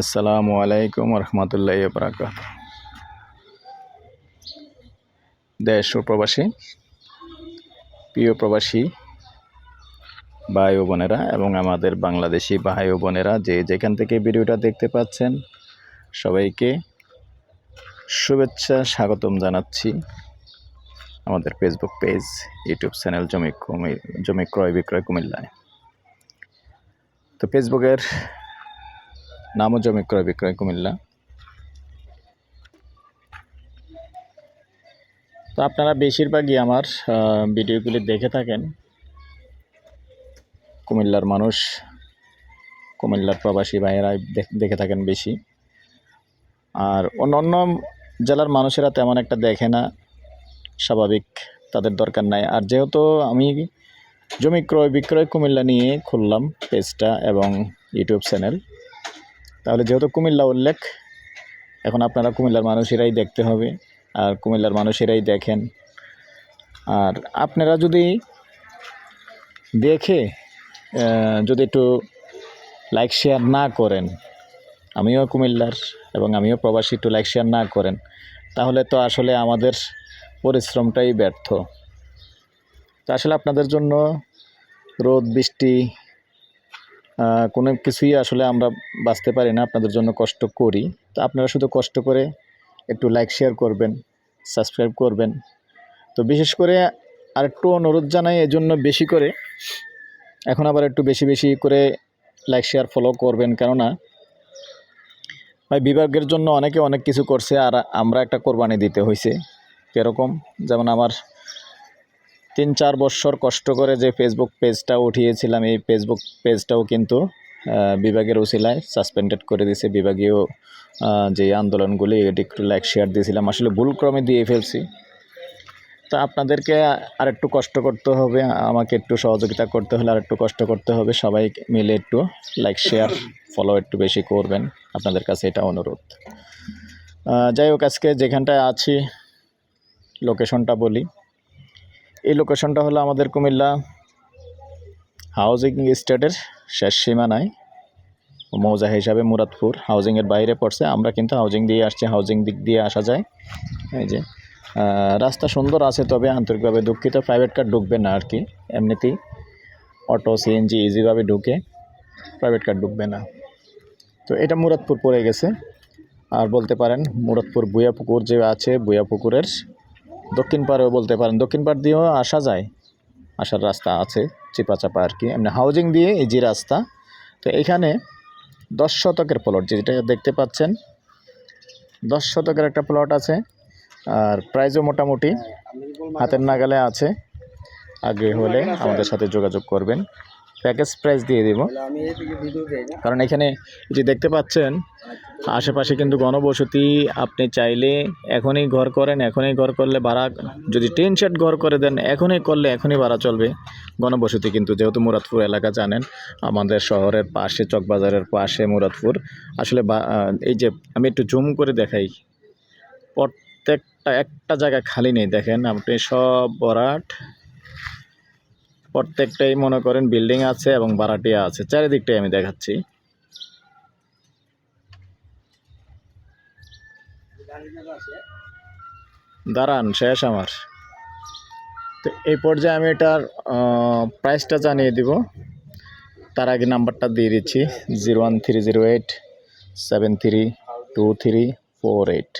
আসসালামু আলাইকুম রহমতুল্লাহ বরাকাত। দেশ ও প্রবাসী, প্রিয় প্রবাসী ভাই ও বোনেরা এবং আমাদের বাংলাদেশি ভাই ও বোনেরা যে যেখান থেকে ভিডিওটা দেখতে পাচ্ছেন, সবাইকে শুভেচ্ছা, স্বাগতম জানাচ্ছি আমাদের ফেসবুক পেজ ইউটিউব চ্যানেল জমি জমি ক্রয় বিক্রয় কুমিল্লায়। তো ফেসবুকের নামও জমি ক্রয়, বিক্রয়, কুমিল্লা। তো আপনারা বেশিরভাগই আমার ভিডিওগুলি দেখে থাকেন। কুমিল্লার মানুষ, কুমিল্লার প্রবাসী ভাইয়েরাই দেখ- থাকেন বেশি। আর অন্য জেলার মানুষেরা তেমন একটা দেখে না। স্বাভাবিক, তাদের দরকার নাই। আর যেহেতু আমি জমি ক্রয়, বিক্রয়, কুমিল্লা নিয়ে খুললাম পেজটা এবং ইউটিউব চ্যানেল তাহলে যেহেতু কুমিল্লা উল্লেখ, এখন আপনারা কুমিল্লার মানুষেরাই দেখতে হবে আর কুমিল্লার মানুষেরাই দেখেন। আর আপনারা যদি দেখে যদি একটু লাইক শেয়ার না করেন, আমিও কুমিল্লার এবং আমিও প্রবাসী, একটু লাইক শেয়ার না করেন, তাহলে তো আসলে আমাদের পরিশ্রমটাই ব্যর্থ। তো আসলে আপনাদের জন্য রোদ, বৃষ্টি কোনো কিছুই আসলে আমরা বাঁচতে পারি না, আপনাদের জন্য কষ্ট করি। তো আপনারা শুধু কষ্ট করে একটু লাইক শেয়ার করবেন সাবস্ক্রাইব করবেন। তো বিশেষ করে আরেকটু অনুরোধ জানাই এজন্য বেশি করে। এখন আবার একটু বেশি বেশি করে লাইক শেয়ার ফলো করবেন, কেননা ভাই বিভাগের জন্য অনেকে অনেক কিছু করছে, আর আমরা একটা কোরবানি দিতে হয়েছে কীরকম? যেমন আমার তিন চার বছর কষ্ট করে যে ফেসবুক পেজটা উঠিয়েছিলাম, এই ফেসবুক পেজটাও কিন্তু বিভাগের উসিলায় সাসপেন্ডেড করে দিয়েছে। বিভাগীয় যে আন্দোলনগুলি এটি একটু লাইক শেয়ার দিয়েছিলাম। আসলে ভুলক্রমে দিয়ে ফেলছি। তা আপনাদেরকে আর একটু কষ্ট করতে হবে, আমাকে একটু সহযোগিতা করতে হলে আর একটু কষ্ট করতে হবে। সবাই মিলে একটু লাইক শেয়ার ফলো একটু বেশি করবেন। আপনাদের কাছে এটা অনুরোধ। যাই হোক, আজকে যেখানটায় আছি লোকেশনটা বলি। এই লোকেশনটা হলো আমাদের কুমিল্লা হাউজিং স্টেটের শেষ সীমানায়। মৌজা হিসাবে মুরাদপুর হাউজিংয়ের বাইরে পড়ছে। আমরা কিন্তু হাউজিং দিয়ে আসছি হাউজিং দিক দিয়ে আসা যায়। এই যে রাস্তা সুন্দর আছে, তবে আন্তরিকভাবে দুঃখিত। প্রাইভেট কার ঢুকবে না আর কি। এমনিতেই অটো সিএনজি ইজিভাবে ঢুকে প্রাইভেট কার ঢুকবে না। তো এটা মুরাদপুর পড়ে গেছে। আর বলতে পারেন, মুরাদপুর বুয়া পুকুর যে আছে বুয়াপুকুরের দক্ষিণ পাড়েও বলতে পারেন, দক্ষিণ পাড় দিয়েও আসা যায়। আসার রাস্তা আছে চিপা চাপা আর কি। এমনি হাউজিং দিয়ে এই যে রাস্তা, তো এখানে দশ শতকের প্লট যেটা দেখতে পাচ্ছেন, দশ শতকের একটা প্লট আছে, আর প্রাইজও মোটামুটি, হাতের নাগালে আছে। আগে হলে আমাদের সাথে যোগাযোগ করবেন। প্যাকেজ প্রাইস দিয়ে দিব। কারণ এখানে যে দেখতে পাচ্ছেন আশেপাশে কিন্তু গণবসতি আপনি চাইলে এখনই ঘর করেন এখনই ঘর করলে ভাড়া যদি টেন শেড ঘর করে দেন এখনই করলে এখনই ভাড়া চলবে। গণবসতি কিন্তু যেহেতু মুরাদপুর এলাকা জানেন আমাদের শহরের পাশে চকবাজারের পাশে মুরাদপুর। আসলে এই যে আমি একটু জুম করে দেখাই। প্রত্যেকটা একটা জায়গা খালি নেই দেখেন আপনি সব বরাট প্রত্যেকটাই মনে করেন বিল্ডিং আছে এবং ভাড়াটিয়া আছে। চারিদিকটাই আমি দেখাচ্ছি। দাঁড়ান, শেষ আমার। তো এই পর্যায়ে আমি এটার প্রাইসটা জানিয়ে দিব। তার আগে নাম্বারটা দিয়ে দিচ্ছি zero one three zero eight seven three two three four eight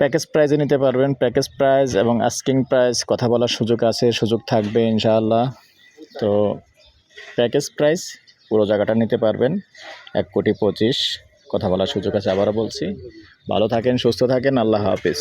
package প্রাইজে নিতে পারবেন। প্যাকেজ প্রাইজ এবং আস্কিং প্রাইজ কথা বলার সুযোগ আছে, সুযোগ থাকবে ইনশাআল্লাহ। তো প্যাকেজ প্রাইস পুরো জায়গাটা নিতে পারবেন। এক কোটি পঁচিশ, কথা বলার সুযোগ আছে, আবারও বলছি। ভালো থাকেন, সুস্থ থাকেন, আল্লাহ হাফিজ।